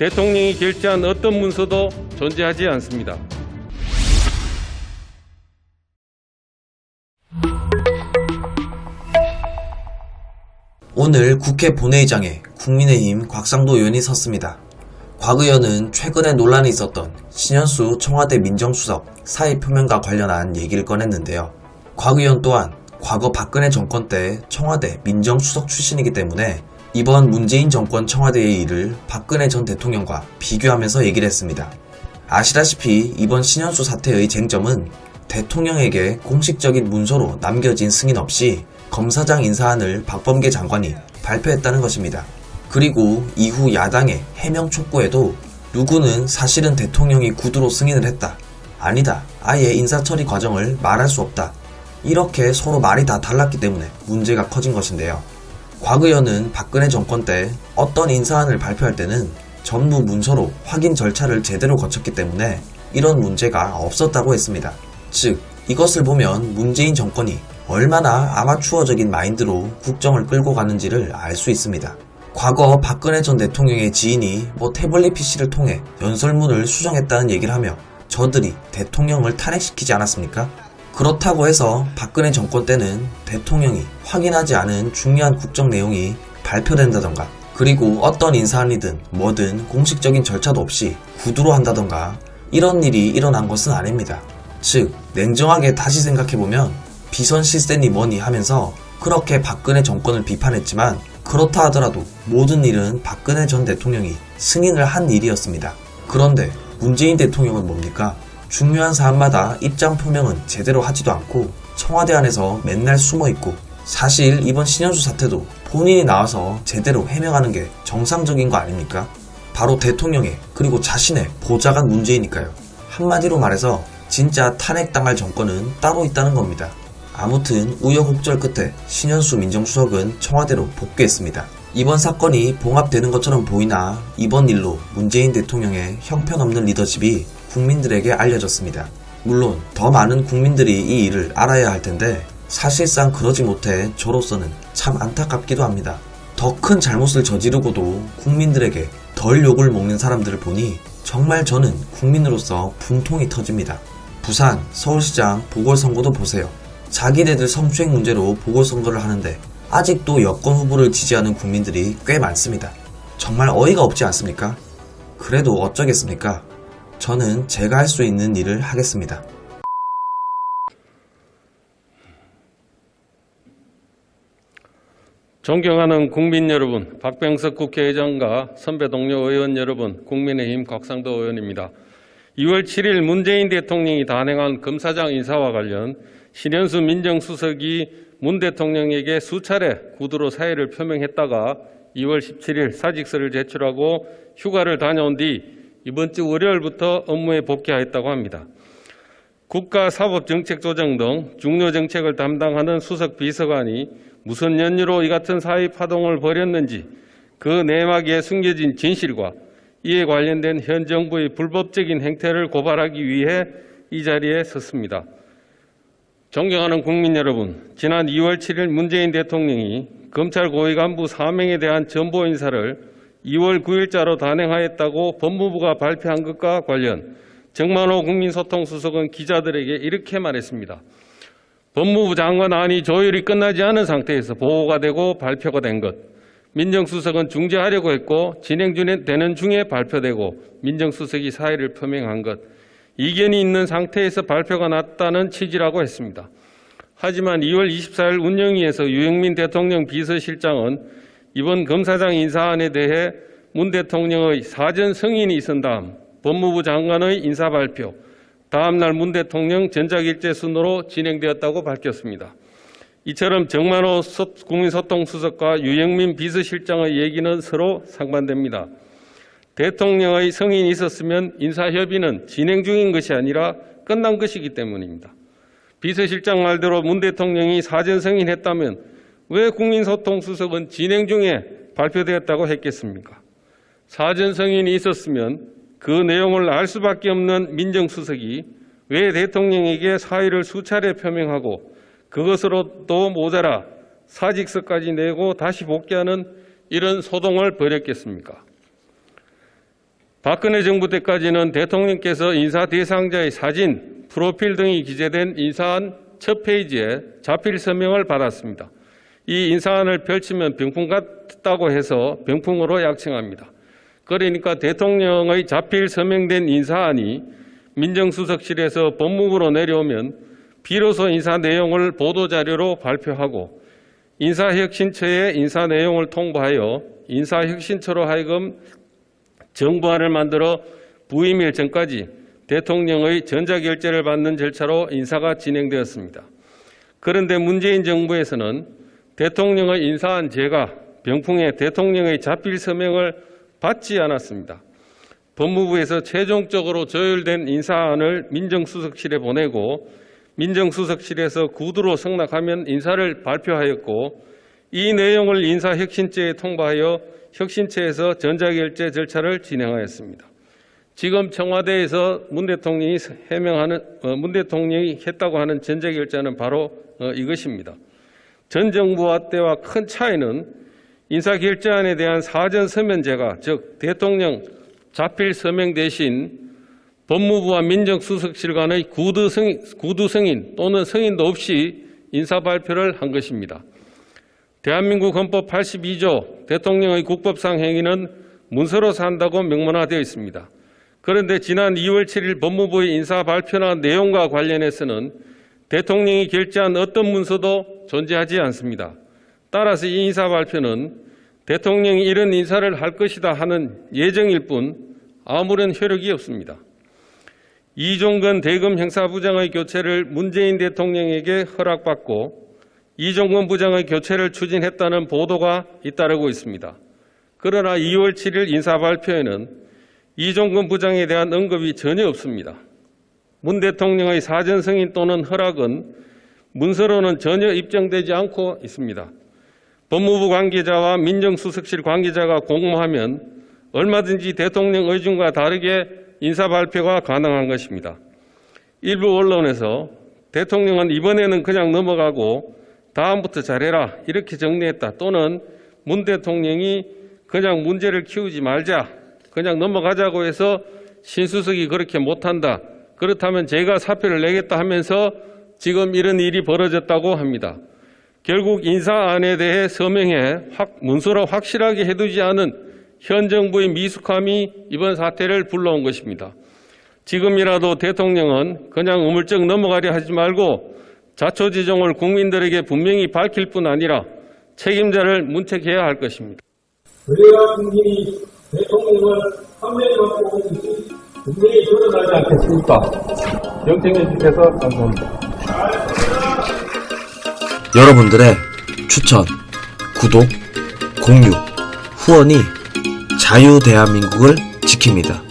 대통령이 결제한 어떤 문서도 존재하지 않습니다. 오늘 국회 본회의장에 국민의힘 곽상도 의원이 섰습니다. 곽 의원은 최근에 논란이 있었던 신현수 청와대 민정수석 사의 표명과 관련한 얘기를 꺼냈는데요. 곽 의원 또한 과거 박근혜 정권 때 청와대 민정수석 출신이기 때문에 이번 문재인 정권 청와대의 일을 박근혜 전 대통령과 비교하면서 얘기를 했습니다. 아시다시피 이번 신현수 사태의 쟁점은 대통령에게 공식적인 문서로 남겨진 승인 없이 검사장 인사안을 박범계 장관이 발표했다는 것입니다. 그리고 이후 야당의 해명 촉구에도 누구는 사실은 대통령이 구두로 승인을 했다. 아니다. 아예 인사처리 과정을 말할 수 없다. 이렇게 서로 말이 다 달랐기 때문에 문제가 커진 것인데요. 곽 의원은 박근혜 정권 때 어떤 인사안을 발표할 때는 전부 문서로 확인 절차를 제대로 거쳤기 때문에 이런 문제가 없었다고 했습니다. 즉, 이것을 보면 문재인 정권이 얼마나 아마추어적인 마인드로 국정을 끌고 가는지를 알 수 있습니다. 과거 박근혜 전 대통령의 지인이 뭐 태블릿 PC를 통해 연설문을 수정했다는 얘기를 하며 저들이 대통령을 탄핵시키지 않았습니까? 그렇다고 해서 박근혜 정권 때는 대통령이 확인하지 않은 중요한 국정 내용이 발표된다던가 그리고 어떤 인사안이든 뭐든 공식적인 절차도 없이 구두로 한다던가 이런 일이 일어난 것은 아닙니다. 즉 냉정하게 다시 생각해보면 비선 실세니 뭐니 하면서 그렇게 박근혜 정권을 비판했지만 그렇다 하더라도 모든 일은 박근혜 전 대통령이 승인을 한 일이었습니다. 그런데 문재인 대통령은 뭡니까? 중요한 사안마다 입장 표명은 제대로 하지도 않고 청와대 안에서 맨날 숨어 있고 사실 이번 신현수 사태도 본인이 나와서 제대로 해명하는 게 정상적인 거 아닙니까? 바로 대통령의 그리고 자신의 보좌관 문제이니까요. 한마디로 말해서 진짜 탄핵당할 정권은 따로 있다는 겁니다. 아무튼 우여곡절 끝에 신현수 민정수석은 청와대로 복귀했습니다. 이번 사건이 봉합되는 것처럼 보이나 이번 일로 문재인 대통령의 형편없는 리더십이 국민들에게 알려졌습니다. 물론 더 많은 국민들이 이 일을 알아야 할 텐데 사실상 그러지 못해 저로서는 참 안타깝기도 합니다. 더 큰 잘못을 저지르고도 국민들에게 덜 욕을 먹는 사람들을 보니 정말 저는 국민으로서 분통이 터집니다. 부산, 서울시장 보궐선거도 보세요. 자기네들 성추행 문제로 보궐선거를 하는데 아직도 여권 후보를 지지하는 국민들이 꽤 많습니다. 정말 어이가 없지 않습니까? 그래도 어쩌겠습니까? 저는 제가 할 수 있는 일을 하겠습니다. 존경하는 국민 여러분, 박병석 국회의장과 선배 동료 의원 여러분, 국민의힘 곽상도 의원입니다. 2월 7일 문재인 대통령이 단행한 검사장 인사와 관련 신현수 민정수석이 문 대통령에게 수차례 구두로 사의를 표명했다가 2월 17일 사직서를 제출하고 휴가를 다녀온 뒤 이번 주 월요일부터 업무에 복귀하였다고 합니다. 국가사법정책조정 등 중요 정책을 담당하는 수석 비서관이 무슨 연유로 이 같은 사회 파동을 벌였는지 그 내막에 숨겨진 진실과 이에 관련된 현 정부의 불법적인 행태를 고발하기 위해 이 자리에 섰습니다. 존경하는 국민 여러분, 지난 2월 7일 문재인 대통령이 검찰 고위 간부 4명에 대한 전보 인사를 2월 9일자로 단행하였다고 법무부가 발표한 것과 관련 정만호 국민소통수석은 기자들에게 이렇게 말했습니다. 법무부 장관 안이 조율이 끝나지 않은 상태에서 보고가 되고 발표가 된 것. 민정수석은 중재하려고 했고 진행 중에 되는 중에 발표되고 민정수석이 사의를 표명한 것. 이견이 있는 상태에서 발표가 났다는 취지라고 했습니다. 하지만 2월 24일 운영위에서 유영민 대통령 비서실장은 이번 검사장 인사안에 대해 문 대통령의 사전 승인이 있은 다음 법무부 장관의 인사 발표, 다음 날 문 대통령 전작일제 순으로 진행되었다고 밝혔습니다. 이처럼 정만호 국민소통수석과 유영민 비서실장의 얘기는 서로 상반됩니다. 대통령의 성인이 있었으면 인사협의는 진행 중인 것이 아니라 끝난 것이기 때문입니다. 비서실장 말대로 문 대통령이 사전 승인했다면 왜 국민소통수석은 진행 중에 발표되었다고 했겠습니까? 사전 승인이 있었으면 그 내용을 알 수밖에 없는 민정수석이 왜 대통령에게 사의를 수차례 표명하고 그것으로도 모자라 사직서까지 내고 다시 복귀하는 이런 소동을 벌였겠습니까? 박근혜 정부 때까지는 대통령께서 인사 대상자의 사진, 프로필 등이 기재된 인사안 첫 페이지에 자필 서명을 받았습니다. 이 인사안을 펼치면 병풍 같다고 해서 병풍으로 약칭합니다. 그러니까 대통령의 자필 서명된 인사안이 민정수석실에서 법무부로 내려오면 비로소 인사 내용을 보도자료로 발표하고 인사혁신처에 인사 내용을 통보하여 인사혁신처로 하여금 정부안을 만들어 부임일 전까지 대통령의 전자결재를 받는 절차로 인사가 진행되었습니다. 그런데 문재인 정부에서는 대통령의 인사안 제가 병풍에 대통령의 자필 서명을 받지 않았습니다. 법무부에서 최종적으로 조율된 인사안을 민정수석실에 보내고 민정수석실에서 구두로 승낙하면 인사를 발표하였고 이 내용을 인사혁신처에 통보하여 혁신처에서 전자결제 절차를 진행하였습니다. 지금 청와대에서 문 대통령이 해명하는 어, 문 대통령이 했다고 하는 전자결제는 바로 어, 이것입니다. 전 정부와 때와 큰 차이는 인사결제안에 대한 사전 서면제가 즉 대통령 자필 서명 대신 법무부와 민정수석실 간의 구두 승인, 구두 승인 또는 승인도 없이 인사 발표를 한 것입니다. 대한민국 헌법 82조 대통령의 국법상 행위는 문서로서 한다고 명문화되어 있습니다. 그런데 지난 2월 7일 법무부의 인사 발표나 내용과 관련해서는 대통령이 결제한 어떤 문서도 존재하지 않습니다. 따라서 이 인사 발표는 대통령이 이런 인사를 할 것이다 하는 예정일 뿐 아무런 효력이 없습니다. 이종건 대검 형사부장의 교체를 문재인 대통령에게 허락받고 이종건 부장의 교체를 추진했다는 보도가 잇따르고 있습니다. 그러나 2월 7일 인사 발표에는 이종건 부장에 대한 언급이 전혀 없습니다. 문 대통령의 사전 승인 또는 허락은 문서로는 전혀 입증되지 않고 있습니다. 법무부 관계자와 민정수석실 관계자가 공모하면 얼마든지 대통령 의중과 다르게 인사 발표가 가능한 것입니다. 일부 언론에서 대통령은 이번에는 그냥 넘어가고 다음부터 잘해라 이렇게 정리했다 또는 문 대통령이 그냥 문제를 키우지 말자 그냥 넘어가자고 해서 신수석이 그렇게 못한다 그렇다면 제가 사표를 내겠다 하면서 지금 이런 일이 벌어졌다고 합니다. 결국 인사안에 대해 서명해 확, 문서로 확실하게 해두지 않은 현 정부의 미숙함이 이번 사태를 불러온 것입니다. 지금이라도 대통령은 그냥 우물쩍 넘어가려 하지 말고 자초지종을 국민들에게 분명히 밝힐 뿐 아니라 책임자를 문책해야 할 것입니다. 우리가 국민이 대통령을 판매받고 분명히 드러나지 않겠습니까? 영청해 주셔서 감사합니다. 여러분들의 추천, 구독, 공유, 후원이 자유 대한민국을 지킵니다.